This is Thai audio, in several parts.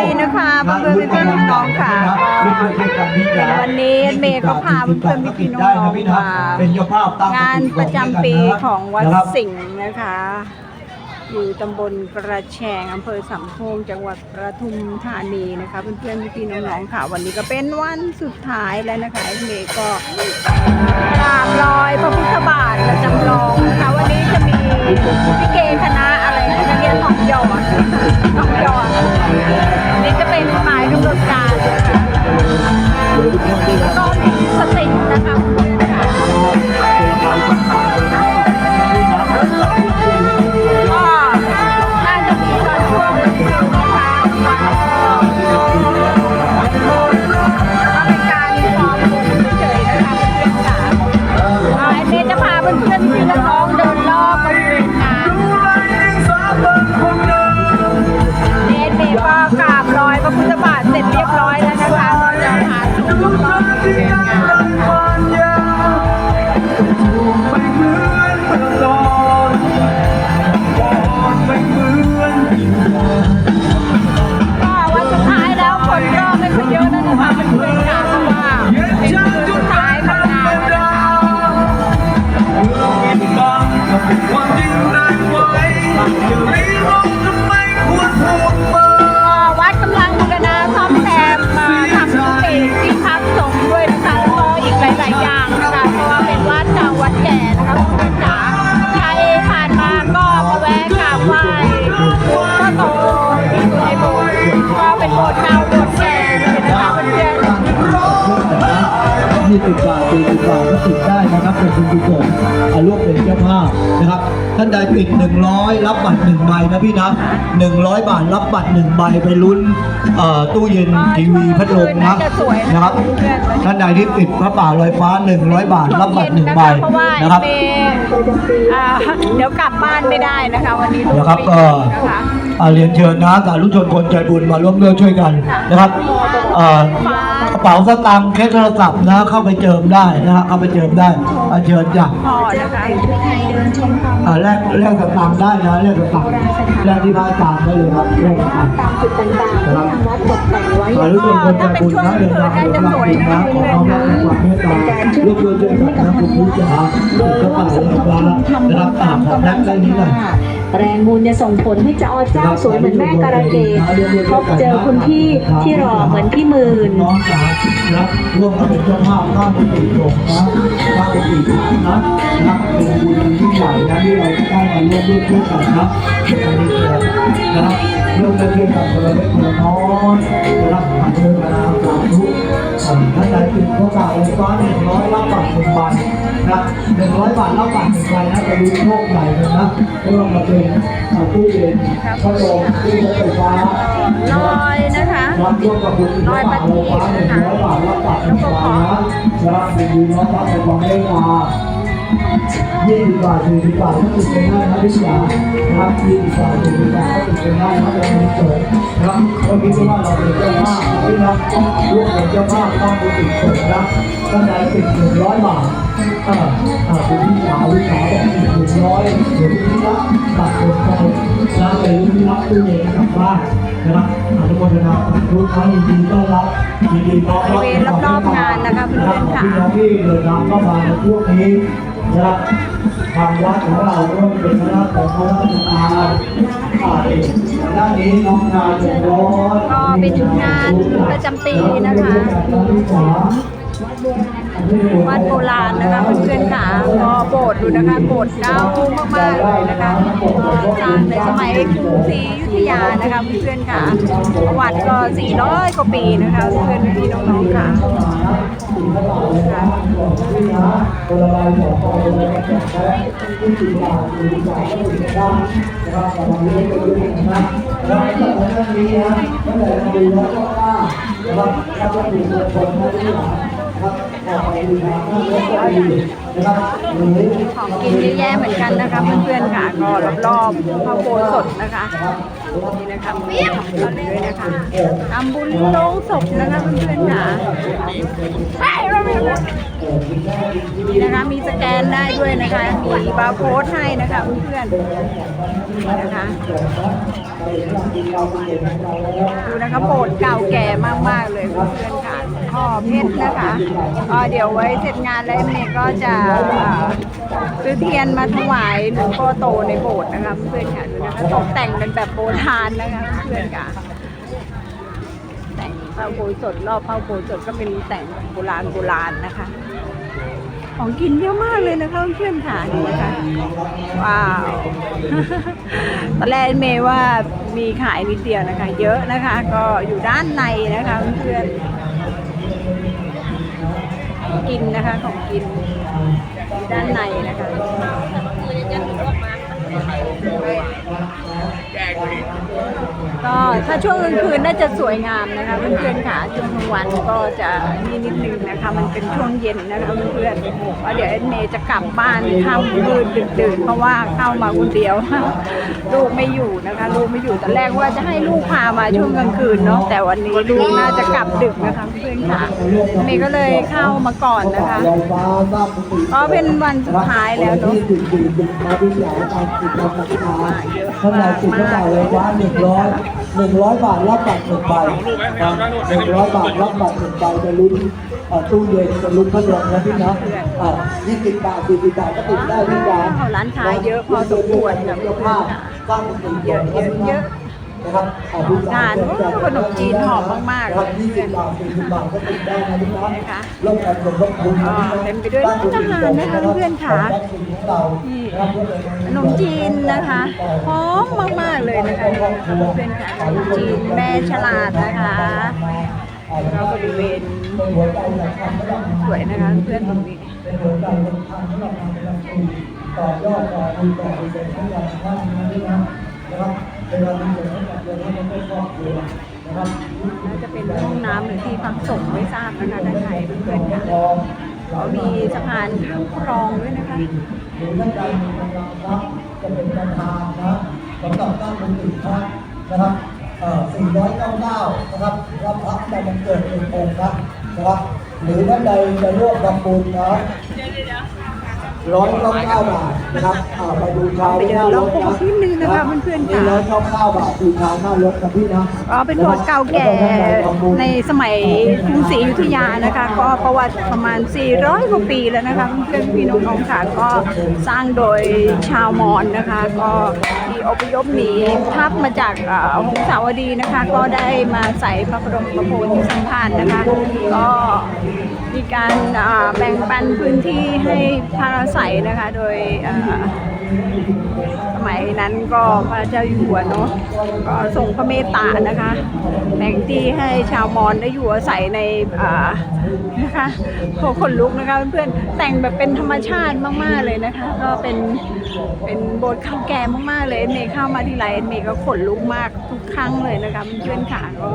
ดีนะคะเพื่อนๆพี่ๆน้องๆค่ะเพื่อนๆช่วยกันพี่ะวันนี้เมย์ก็พาเพื่อนพี่น้องๆมาเป็นเจ้าภาพงานประจำปีของวัดสิงห์นะคะ อยู่ตำบลกระแชงอำเภอสำโพงจังหวัดประทุมธานีนะคะเพื่อนๆพี่น้องๆค่ะ วันนี้ก็เป็นวันสุดท้ายแล้วนะคะเมย์ก็กราบรอยพระพุทธบาทและจำลอง ๆนี่ติดบาทตีติดบาทก็ติดได้นะครับเป็นคุณกุศลอาร่วมเป็นเจ้าภาพนะครับ ท่านใดปิด100รับบัตร1ใบนะพี่นะ100บาทรับบัตร1ใบไปลุ้นเอ่อตู้เย็นทีวีพัดลมนะนะครับท่านใดที่ปิดพระป่าลอยฟ้า100บาทรับบัตร1ใบเพราะว่านะครับเมย์อ่าเดี๋ยวกลับบ้านไม่ได้นะคะวันนี้ลูกนะครับปิดก็นะคะอ่าเรียนเชิญนะสาธุชนคนใจบุญมาร่วมด้วยช่วยกันนะครับอ่ากระ เป๋าสตางค์แค่โทรศัพท์นะเข้าไปเจิมได้นะฮะเข้าไปเจิมได้เชิญจ้ะ พอนะคะอ่า แลกแลกสตางค์ได้นะแลกสตางค์แลกที่พระอาจารย์ได้เลยครับแลกสตางค์ตามจุดต่างๆที่ทางวัดตกแต่งไว้สาธุชนคนใจบุญนะเดินทางไปรับบุญนะขอความรักความเมตตาร่วมด้วยช่วยกันนะคุณผู้ชมก็ป่าเลยครับได้รับอ่าของแลกได้นี้หน่อยแรงบุญจะส่งผลให้เจ้าอเจ้าสวยเหมือนแม่การะเกดพบเจอคุณพี่ที่หล่อเหมือนพี่หมื่นน้องจ๋า ร่วมกันเป็นเจ้าภาพสร้ามไปติดลงนะสร้างเป็นสิ่งนะนะเป็นบุญที่ใหญ่นะที่เราได้มาร่วมด้วยช่วยกันนะอันนี้เกิดนะครับร่วมกันด้วยกันคนละเล็กคนละน้อยนะครับผ่านเรื่องราวสาธุ ท่านใดติดโอกาสเลยฟ้าหนึ่งร้อยรับบัตรหนึ่งใบนะหนึ่งร้อยบาทรับบัตรหนึ่งใบนะจะดูโชคใหญ่เลยนะไม่ว่าจะเป็นตู้เย็นพัดลมตู้ใช้ไฟฟ้าลอยนะคะรับร่วมกับบุญร้อยบาทนี้นะคะร้อยบาทรับบัตรหนึ่งใบนะรับดีดีน้องรับในความเมตตา ยี่สิบบาทสี่สิบบาทก็ติดเป็นได้นะพี่จ๋านะครับยี่สิบบาทสี่สิบบาทก็ติดเป็นได้นะเราไม่เกิดครับเราคิดว่าเราเป็นเจ้าภาพพี่น้องร่วมเป็นเจ้าภาพต้องบุญติดเกิดนะท่านใดติดหนึ่งร้อยบาทอ่าอ่าคุณพี่สาวพี่สาวบอกติดหนึ่งร้อยเดี๋ยวพี่รับบัตรเป็นคนนะไปรุ่รับตู้เย็นกลับบ้านนะครับอนุโมทนาสาธุครั้งยินดีต้อนรับยินดีต้อนรับบริเวณรอบๆงานนะคะเพื่อนๆค่ะพี่น้องที่เดินทางเข้ามาในช่วงนี้ นะครับทางวัดของเราก็เป็นคณะของพระราชทานอ่าเองด้านนี้น้องนายจะร้อนก็เป็นชุดงานประจำปีนะคะ วัดโบราณนะคะเพื่อนๆค่ะก็โบสถ์ดูนะคะโบสถ์เก่ามากๆเลยนะคะสร้างในสมัยกรุงศรีอยุธยานะคะเพื่อนๆค่ะประวัติก็ 400 กว่าปีนะคะเพื่อนๆพี่น้องๆค่ะคนละใบสองใบเลยนะครับ ออกไปดูทางข้างรถก็ดีนะครับหรือของกินเยอะแยะเหมือนกันนะคะเพื่อนๆค่ะก็รอบๆพระโบสถนะคะนี่นะคะมีทำบุญด้วยนะคะทำบุญโลงศพนะคะเพื่อนๆค่ะนี่นะคะมีสแกนได้ด้วยนะคะมีบาร์โค้ดให้นะคะเพื่อนๆนี่นะคะดูนะคะโบสถ์เก่าแก่มากๆเลยเพื่อนๆ ค่ะพ่อเพชรนะคะก็เดี๋ยวไว้เสร็จงานแล้วเมย์ก็จะซื้อเทียนมาถวายหลวงพ่อโตในโบสถ์นะคะเพื่อนค่ะดูนะคะตกแต่งเป็นแบบโบราณนะคะเพื่อนค่ะแต่งพระโพธิ์สดรอบพระโพธิ์สดก็เป็นแต่งโบราณโบราณนะคะ ของกินเยอะมากเลยนะคะเพื่อนค่ะดูนะคะว้าวตอนแรกเมย์ว่ามีขายนิดเดียวนะคะ เยอะนะคะ ก็อยู่ด้านในนะคะเพื่อน กินนะคะ ของกินอยู่ด้านในนะคะก็ ถ้าช่วงกลางคืนน่าจะสวยงามนะคะเพื่อนๆค่ะช่วงกลางวันก็จะนี่นิดนึงนะคะ มันเป็นช่วงเย็นนะคะเพื่อนๆเพราะเดี๋ยวเมย์จะกลับบ้านค่ำมืดดึกๆเพราะว่าเข้ามาคนเดียวลูกไม่อยู่นะคะ ลูกไม่อยู่ตอนแรกว่าจะให้ลูกพามาช่วงกลางคืนเนาะแต่วันนี้ลูกน่าจะกลับดึกนะคะเพื่อนๆค่ะเมย์ก็เลยเข้ามาก่อนนะคะลอยฟ้าทราบกุฏิก็เป็นวันสุดท้ายแล้วเนอะที่จุดจุดจุดมาที่ยาวการติดตามราคาท่านใดติดเท่าไหร่เลยว่าหนึ่งร้อยหนึ่งร้อยบาทรับบัตรหนึ่งใบหนึ่งร้อยบาทรับบัตรหนึ่งใบจะลุ้นเอ่อตู้เย็นจะลุ้นพัดลมนะพี่นะยี่สิบบาทสี่สิบบาทก็ติดได้พี่ยาร้านค้าเยอะพอสมควรค่ะเพื่อนๆค่ะสร้างกุฏิเยอะเยอะเยอะ นะครับอ่พี่ทานโอ้ขนมจีนหอมมากๆครับยี่สิบบาทสี่สิบบาทก็ติดได้นะพี่นะนะคะร่วมกันสมทบทุนอ่าเต็มไปด้วยร้านอาหารนะคะเพื่อนๆค่ะนี่ขนมจีนนะคะหอมมากๆเลยนะคะเพื่อนๆค่ะขนมจีนแม่ฉลาดนะคะแล้วก็บริเวณสวยนะคะเพื่อนตรงนี้ต่อยอดต่อคุณต่อคุณเป็นทั้งวันทั้งวันนะครับ เป็นวันที่จะให้กับเดือนให้กับครอบครัวนะครับน่าจะเป็นห้องน้ำหรือที่พักส่งไม่ทราบนะคะด้านในเพื่อนๆค่ะก็มีสะพานข้ามคลองด้วยนะคะหรือท่านใดมีกำลังทรัพย์จะเป็นประธานนะสำหรับตั้งเป็นติพระนะครับเอ่อ499นะครับรับพระในวันเกิดเป็นองค์ครับนะครับหรือท่านใดจะร่วมทำบุญนะ ร้อยเก้าเก้าบาทนะครับอ่าไปดูชาวไปเดินรอบโบสถ์นิดนึงนะคะเพื่อนๆค่ะร้อยเก้าเก้าบาทดูชาวหน้ารถครับพี่นะก็เป็นโบสถ์เก่าแก่ในสมัยกรุงศรีอยุธยานะคะ ก็ประวัติประมาณ 400กว่าปีแล้วนะคะเพื่อนๆพี่น้องๆค่ะก็สร้างโดยชาวมอญนะคะ ก็ที่อพยพหนีทัพมาจากเอ่อหงสาวดีนะคะ ก็ได้มาใส่พระบรมโพธิสัมภารนะคะ ก็ มีการแบ่งปันพื้นที่ให้พักอาศัยนะคะ โดย สมัยนั้นก็พระเจ้าอยู่หัวเนาะก็ทรงพระเมตตานะคะแบ่งที่ให้ชาวมอญได้อยู่อาศัยในอ่านะคะโคคนลุกนะคะเพื่อนๆแต่งแบบเป็นธรรมชาติมากๆเลยนะคะ ก็เป็นเป็นโบสถ์เก่าแก่มากๆเลยเมย์เข้ามาที่ไรเมย์ก็ขนลุกมากทุกครั้งเลยนะคะเพื่อนๆค่ะก็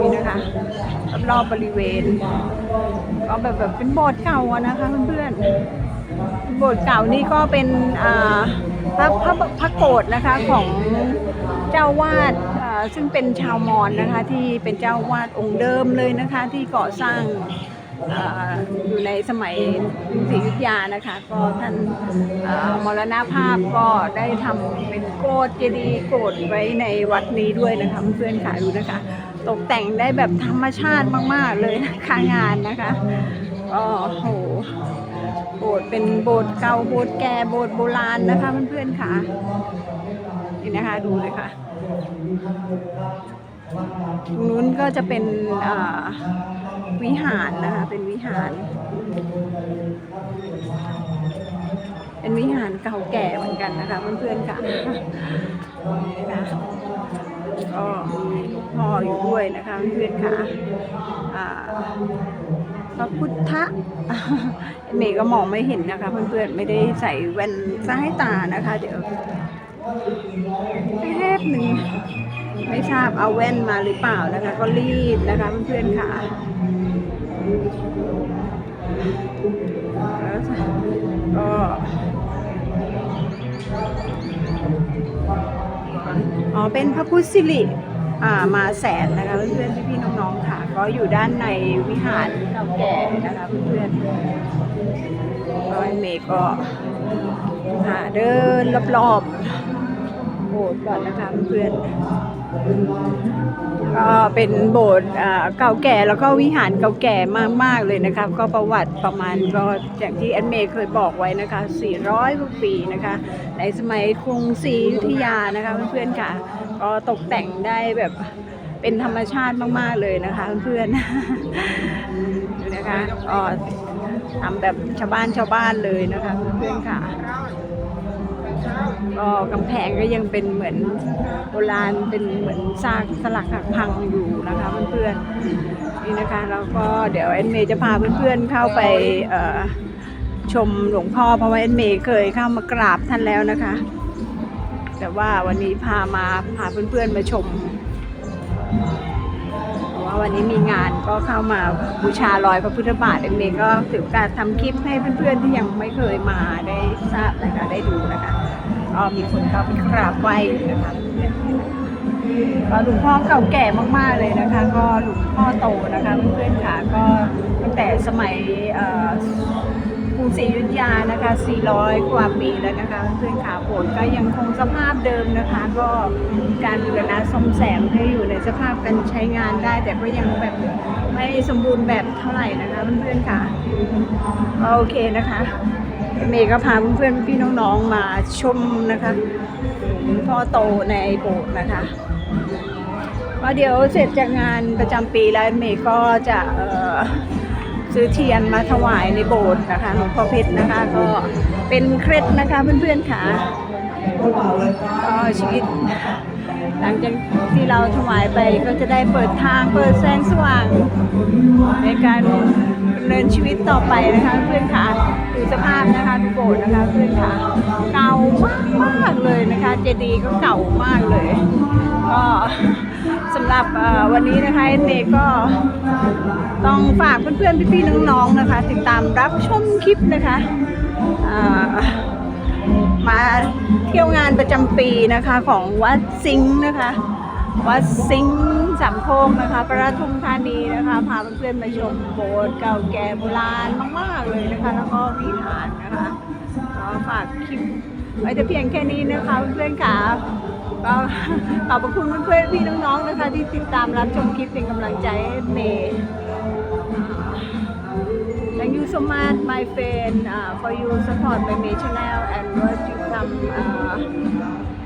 นี่นะคะรอบบริเวณ ก็แบบแบบเป็นโบสถ์เก่าอะนะคะเพื่อนๆ โบสถ์เก่านี่ก็เป็นพระพระพระโกรธนะคะของเจ้าวาดซึ่งเป็นชาวมอญนะคะที่เป็นเจ้าวาดองค์เดิมเลยนะคะที่ก่อสร้างอยู่ในสมัยศรีอยุธยานะคะก็ท่านมรณภาพก็ได้ทำเป็นโกรธเจดีย์โกรธไว้ในวัดนี้ด้วยนะคะเพื่อนๆค่ะดูนะคะ ตกแต่งได้แบบธรรมชาติมาก ๆ เลยนะคะงานนะคะก็โอ้โห โบสถ์เป็นโบสถ์เก่าโบสถ์แก่โบสถ์โบราณนะคะเพื่อนๆค่ะนี่นะคะดูเลยค่ะตรงนู้นก็จะเป็นวิหารนะคะเป็นวิหาร เป็นวิหารเก่าแก่เหมือนกันนะคะเพื่อนๆค่ะนี่นะคะก็มี พ่ออยู่ด้วยนะคะเพื่อนค่ะอ่าพระพุทธเมย์ก็มองไม่เห็นนะคะ เพื่อนๆไม่ได้ใส่แว่นซ้ายตานะคะ เดี๋ยวแป๊บหนึ่งไม่ทราบเอาแว่นมาหรือเปล่านะคะ ก็รีบนะคะเพื่อนๆค่ะแล้วก็อ๋อเป็นพระพุทธสิริ มาแสนนะคะเพื่อนๆพี่ๆน้องๆค่ะ ก็อยู่ด้านในวิหารเก่าแก่นะคะเพื่อนๆก็เมย์ก็หาเดินรอบๆโบสถ์ก่อนนะคะเพื่อนๆ ก็เป็นโบสถ์เก่าแก่แล้วก็วิหารเก่าแก่มาก ๆ เลยนะคะ ก็ประวัติประมาณก็อย่างที่แอนเมย์เคยบอกไว้นะคะ 400กว่าปีนะคะ ในสมัยกรุงศรีอยุธยานะคะเพื่อนๆค่ะ ก็ตกแต่งได้แบบเป็นธรรมชาติมาก ๆ เลยนะคะเพื่อนๆดูนะคะก็ทำแบบชาวบ้านชาวบ้านเลยนะคะเพื่อนๆค่ะ ก็กำแพงก็ยังเป็นเหมือนโบราณเป็นเหมือนซากสลักหักพังอยู่นะคะเพื่อนๆนี่นะคะแล้วก็เดี๋ยวแอนเมย์จะพาเพื่อนๆเข้าไปชมหลวงพ่อเพราะว่าแอนเมย์เคยเข้ามากราบท่านแล้วนะคะ แต่ว่าวันนี้พามาพาเพื่อนๆมาชม ว่าวันนี้มีงานก็เข้ามาบูชารอยพระพุทธบาทเอนเมย์ก็ถือการทำคลิปให้เพื่อนๆที่ยังไม่เคยมาได้ทราบนะคะได้ดูนะคะก็มีคนเข้าไปกราบไหว้นะคะก็หลวงพ่อเก่าแก่มากๆเลยนะคะ ก็หลวงพ่อโตนะคะเพื่อนๆค่ะก็ตั้งแต่สมัย รุงศรีอยุธยานะคะ 400 กว่าปีแล้วนะคะเพื่อนๆค่ะโบสถ์ก็ยังคงสภาพเดิมนะคะ ก็การบูรณะซ่อมแซมให้อยู่ในสภาพการใช้งานได้ แต่ก็ยังแบบไม่สมบูรณ์แบบเท่าไหร่นะคะเพื่อนๆค่ะโอเคนะคะ เมย์ก็พาเพื่อนๆพี่น้องๆมาชมนะคะหลวงพ่อโตในโบสถ์นะคะก็เดี๋ยวเสร็จจากงานประจำปีแล้วเมย์ก็จะเอ่อ ซื้อเทียนมาถวายในโบสถ์นะคะหลวงพ่อเพชรนะคะ ก็เป็นเคล็ดนะคะเพื่อนๆค่ะก็ชีวิตหลังจากที่เราถวายไปก็จะได้เปิดทางเปิดแสงสว่างในการำเนินชีวิตต่อไปนะคะเพื่อนค่ะดูสภาพนะคะดูโบสถ์นะคะเพื่อนค่ะเก่ามากมากเลยนะคะเจดีย์ก็เก่ามากเลย ก็สำหรับวันนี้นะคะเนก็ต้องฝากเพื่อนๆพี่ๆน้องๆนะคะ ติดตามรับชมคลิปนะคะมาเที่ยวงานประจำปีนะคะของวัดสิงห์นะคะ วัดสิงห์สามโคกนะคะ ประทุมธานีนะคะ พาเพื่อนๆมาชมโบสถ์เก่าแก่โบราณมากๆเลยนะคะ แล้วก็วิหารนะคะก็ฝากคลิปไว้แต่เพียงแค่นี้นะคะเพื่อนๆค่ะก็ขอบพระคุณเพื่อนๆพี่น้องๆนะคะ ที่ติดตามรับชมคลิปเป็นกำลังใจให้เมย์ Thank you so much, my friend, uh, for you support my my channel and what you come uh,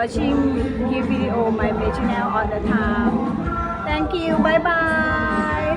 watching give video my my channel all the time. Thank you. Bye bye.